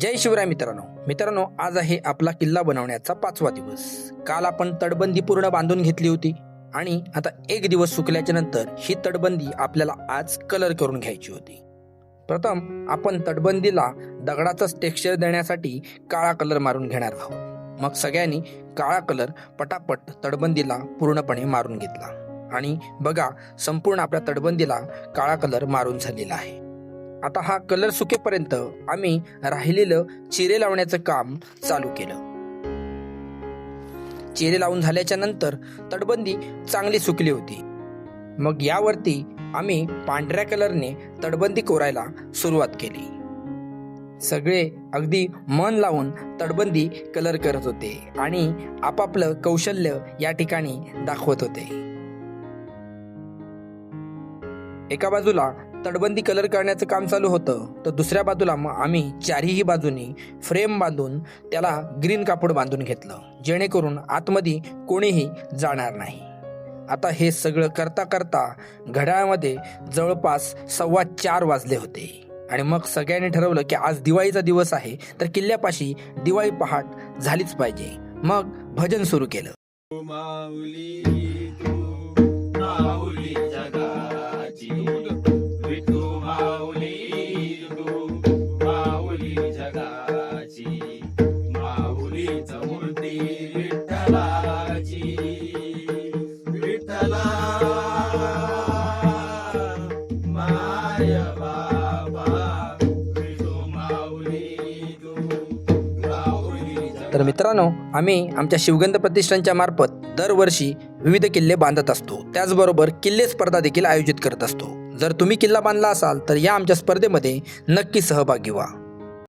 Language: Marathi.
जय शिवराय मित्रांनो. मित्रांनो आज आहे आपला किल्ला बनवण्याचा पाचवा दिवस. काल आपण तटबंदी पूर्ण बांधून घेतली होती आणि आता एक दिवस सुकल्याच्या नंतर ही तटबंदी आपल्याला आज कलर करून घ्यायची होती. प्रथम आपण तटबंदीला दगडाचाच टेक्स्चर देण्यासाठी काळा कलर मारून घेणार आहोत. मग सगळ्यांनी काळा कलर पटापट तटबंदीला पूर्णपणे मारून घेतला. आणि बघा संपूर्ण आपल्या तटबंदीला काळा कलर मारून झालेला आहे. आता हा कलर सुकेपर्यंत आम्ही राहिलेलं चिरे लावण्याचं काम चालू केलं. चिरे लावून झाल्याच्यानंतर तटबंदी चांगली सुकली होती. मग यावरती आम्ही पांढऱ्या कलरने तटबंदी कोरायला सुरुवात केली. सगळे अगदी मन लावून तटबंदी कलर करत होते आणि आपापलं कौशल्य या ठिकाणी दाखवत होते. एका बाजूला तटबंदी कलर करण्याचं काम चालू होतं. तर दुसऱ्या बाजूला मग आम्ही चारही बाजूनी फ्रेम बांधून त्याला ग्रीन कापड बांधून घेतलं जेणेकरून आतमध्ये कोणीही जाणार नाही. आता हे सगळं करता करता घड्याळामध्ये जवळपास सव्वा चार वाजले होते. आणि मग सगळ्यांनी ठरवलं की आज दिवाळीचा दिवस आहे तर किल्ल्यापाशी दिवाळी पहाट झालीच पाहिजे. मग भजन सुरू केलं. तर मित्रांनो आम्ही आमच्या शिवगंध प्रतिष्ठानच्या मार्फत दरवर्षी विविध किल्ले बांधत असतो. त्याचबरोबर किल्ले स्पर्धा देखील आयोजित करत असतो. जर तुम्ही किल्ला बांधला असाल तर या आमच्या स्पर्धेमध्ये नक्की सहभागी व्हा.